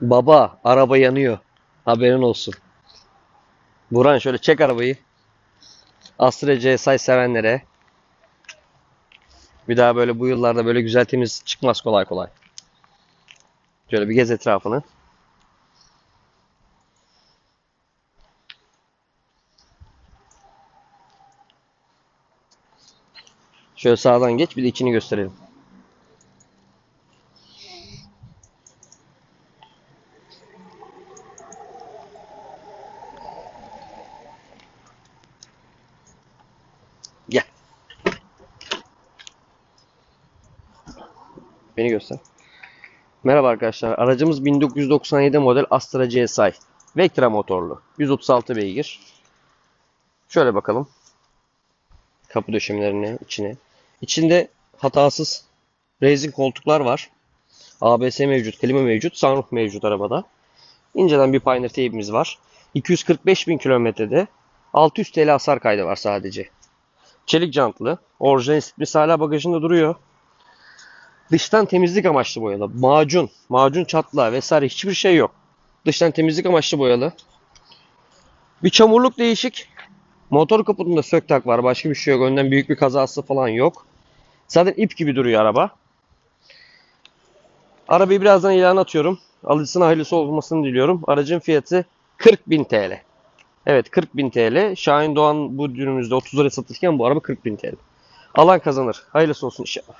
Baba araba yanıyor. Haberin olsun. Buran şöyle çek arabayı. Astra CSI sevenlere. Bir daha böyle bu yıllarda böyle güzel temiz çıkmaz kolay kolay. Şöyle bir gez etrafını. Şöyle sağdan geç bir de içini gösterelim. Beni göster. Merhaba arkadaşlar. Aracımız 1997 model Astra CSI. Vectra motorlu. 136 beygir. Şöyle bakalım. Kapı döşemelerine, içine. İçinde hatasız racing koltuklar var. ABS mevcut, klima mevcut, sunroof mevcut arabada. İnceden bir Pioneer teybimiz var. 245 bin kilometrede 600 TL hasar kaydı var sadece. Çelik jantlı. Orijinal istiflisi hala bagajında duruyor. Dıştan temizlik amaçlı boyalı. Macun, macun çatlağı vesaire hiçbir şey yok. Dıştan temizlik amaçlı boyalı. Bir çamurluk değişik. Motor kaputunda sök tak var. Başka bir şey yok. Önden büyük bir kazası falan yok. Zaten ip gibi duruyor araba. Arabayı birazdan ilan atıyorum. Alıcısına hayırlısı olmasını diliyorum. Aracın fiyatı 40.000 TL. Evet 40.000 TL. Şahin Doğan bu ürünümüzde 30 liraya satılırken bu araba 40.000 TL. Alan kazanır. Hayırlısı olsun inşallah.